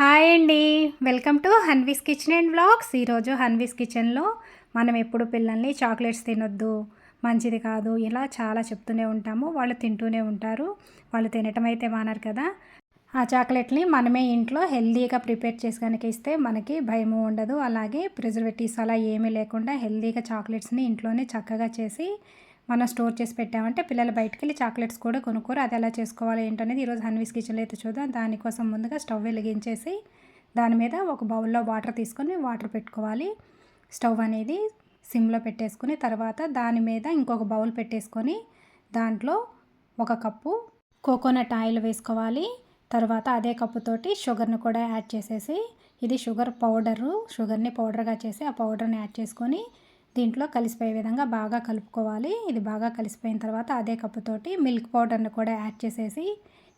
Hi అండి. Welcome to Hanvi's kitchen and vlogs. ఈరోజు హన్వీస్ కిచెన్లో మనం ఎప్పుడు పిల్లల్ని చాక్లెట్స్ తినొద్దు మంచిది కాదు ఇలా చాలా చెప్తూనే ఉంటాము. వాళ్ళు తింటూనే ఉంటారు. వాళ్ళు తినటం అయితే మానరు కదా. ఆ చాక్లెట్ని మనమే ఇంట్లో హెల్దీగా ప్రిపేర్ చేసి కనుక ఇస్తే మనకి భయము ఉండదు. అలాగే ప్రిజర్వేటివ్స్ అలా ఏమీ లేకుండా హెల్దీగా చాక్లెట్స్ని ఇంట్లోనే చక్కగా చేసి మనం స్టోర్ చేసి పెట్టామంటే పిల్లలు బయటకు వెళ్ళి చాక్లెట్స్ కూడా కొనుక్కోరు. అది ఎలా చేసుకోవాలి ఏంటనేది ఈరోజు హన్వీస్ కిచెన్లో అయితే చూద్దాం. దానికోసం ముందుగా స్టవ్ వెలిగించేసి దాని మీద ఒక బౌల్లో వాటర్ తీసుకొని వాటర్ పెట్టుకోవాలి. స్టవ్ అనేది సిమ్లో పెట్టేసుకుని తర్వాత దాని మీద ఇంకొక బౌల్ పెట్టేసుకొని దాంట్లో ఒక కప్పు కోకోనట్ ఆయిల్ వేసుకోవాలి. తర్వాత అదే కప్పుతోటి షుగర్ని కూడా యాడ్ చేసేసి ఇది షుగర్ పౌడరు షుగర్ని పౌడర్గా చేసి ఆ పౌడర్ని యాడ్ చేసుకొని దీంట్లో కలిసిపోయే విధంగా బాగా కలుపుకోవాలి. ఇది బాగా కలిసిపోయిన తర్వాత అదే కప్పుతోటి మిల్క్ పౌడర్ని కూడా యాడ్ చేసేసి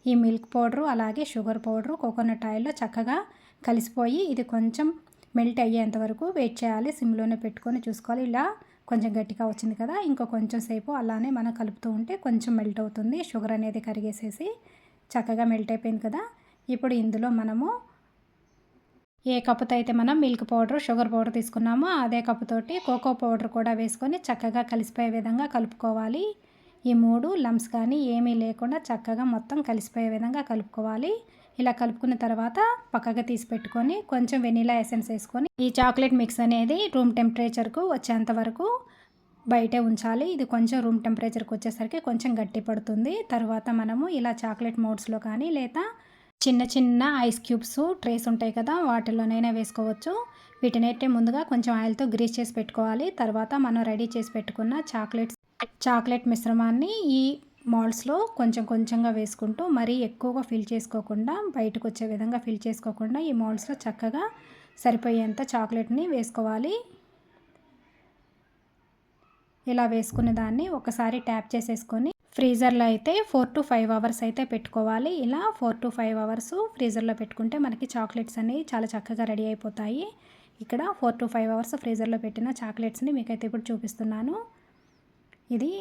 ఈ మిల్క్ పౌడరు అలాగే షుగర్ పౌడరు కోకోనట్ ఆయిల్లో చక్కగా కలిసిపోయి ఇది కొంచెం మెల్ట్ అయ్యేంత వరకు వెయిట్ చేయాలి. సిమ్లోనే పెట్టుకొని చూసుకోవాలి. ఇలా కొంచెం గట్టిగా వచ్చింది కదా ఇంకో కొంచెం సేపు అలానే మనం కలుపుతూ ఉంటే కొంచెం మెల్ట్ అవుతుంది. షుగర్ అనేది కరిగేసేసి చక్కగా మెల్ట్ అయిపోయింది కదా. ఇప్పుడు ఇందులో మనము ఏ కప్పుతో అయితే మనం మిల్క్ పౌడర్ షుగర్ పౌడర్ తీసుకున్నామో అదే కప్పుతోటి కోకో పౌడర్ కూడా వేసుకొని చక్కగా కలిసిపోయే విధంగా కలుపుకోవాలి. ఈ మూడు లమ్స్ కానీ ఏమీ లేకుండా చక్కగా మొత్తం కలిసిపోయే విధంగా కలుపుకోవాలి. ఇలా కలుపుకున్న తర్వాత పక్కగా తీసి పెట్టుకొని కొంచెం వెనీలా ఎసెన్స్ వేసుకొని ఈ చాక్లెట్ మిక్స్ అనేది రూమ్ టెంపరేచర్కు వచ్చేంత వరకు బయటే ఉంచాలి. ఇది కొంచెం రూమ్ టెంపరేచర్కి వచ్చేసరికి కొంచెం గట్టి పడుతుంది. తర్వాత మనము ఇలా చాక్లెట్ మోడ్స్లో కానీ లేదా చిన్న చిన్న ఐస్ క్యూబ్స్ ట్రేస్ ఉంటాయి కదా వాటిలోనైనా వేసుకోవచ్చు. వీటినైతే ముందుగా కొంచెం ఆయిల్తో గ్రీస్ చేసి పెట్టుకోవాలి. తర్వాత మనం రెడీ చేసి పెట్టుకున్న చాక్లెట్స్ చాక్లెట్ మిశ్రమాన్ని ఈ మాల్స్లో కొంచెం కొంచెంగా వేసుకుంటూ మరీ ఎక్కువగా ఫిల్ చేసుకోకుండా బయటకు వచ్చే విధంగా ఫిల్ చేసుకోకుండా ఈ మాల్స్లో చక్కగా సరిపోయేంత చాక్లెట్ని వేసుకోవాలి. ఇలా వేసుకున్న దాన్ని ఒకసారి ట్యాప్ చేసేసుకొని ఫ్రీజర్లో అయితే ఫోర్ టు ఫైవ్ అవర్స్ అయితే పెట్టుకోవాలి. ఇలా ఫోర్ టు ఫైవ్ అవర్స్ ఫ్రీజర్లో పెట్టుకుంటే మనకి చాక్లెట్స్ అనేవి చాలా చక్కగా రెడీ అయిపోతాయి. ఇక్కడ ఫోర్ టు ఫైవ్ అవర్స్ ఫ్రీజర్లో పెట్టిన చాక్లెట్స్ని మీకైతే ఇప్పుడు చూపిస్తున్నాను. ఇది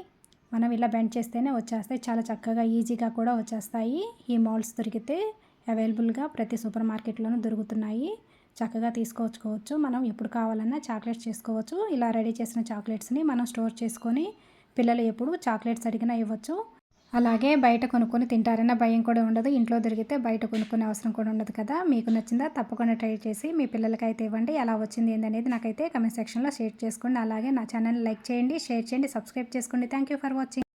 మనం ఇలా బెండ్ చేస్తేనే వచ్చేస్తాయి. చాలా చక్కగా ఈజీగా కూడా వచ్చేస్తాయి. ఈ మాల్స్ దొరికితే అవైలబుల్గా ప్రతి సూపర్ మార్కెట్లోనూ దొరుకుతున్నాయి. చక్కగా తీసుకొచ్చుకోవచ్చు మనం ఎప్పుడు కావాలన్నా చాక్లెట్స్ చేసుకోవచ్చు. ఇలా రెడీ చేసిన చాక్లెట్స్ని మనం స్టోర్ చేసుకొని పిల్లలు ఎప్పుడు చాక్లెట్స్ అడిగినా ఇవ్వచ్చు. అలాగే బయట కొనుక్కొని తింటారన్న భయం కూడా ఉండదు. ఇంట్లో దొరికితే బయట కొనుక్కునే అవసరం కూడా ఉండదు కదా. మీకు నచ్చిందా తప్పకుండా ట్రై చేసి మీ పిల్లలకైతే ఇవ్వండి. ఎలా వచ్చింది ఏందనేది నాకైతే కమెంట్ సెక్షన్లో షేర్ చేసుకోండి. అలాగే నా ఛానల్ లైక్ చేయండి షేర్ చేయండి సబ్స్క్రైబ్ చేసుకోండి. Thank you for watching.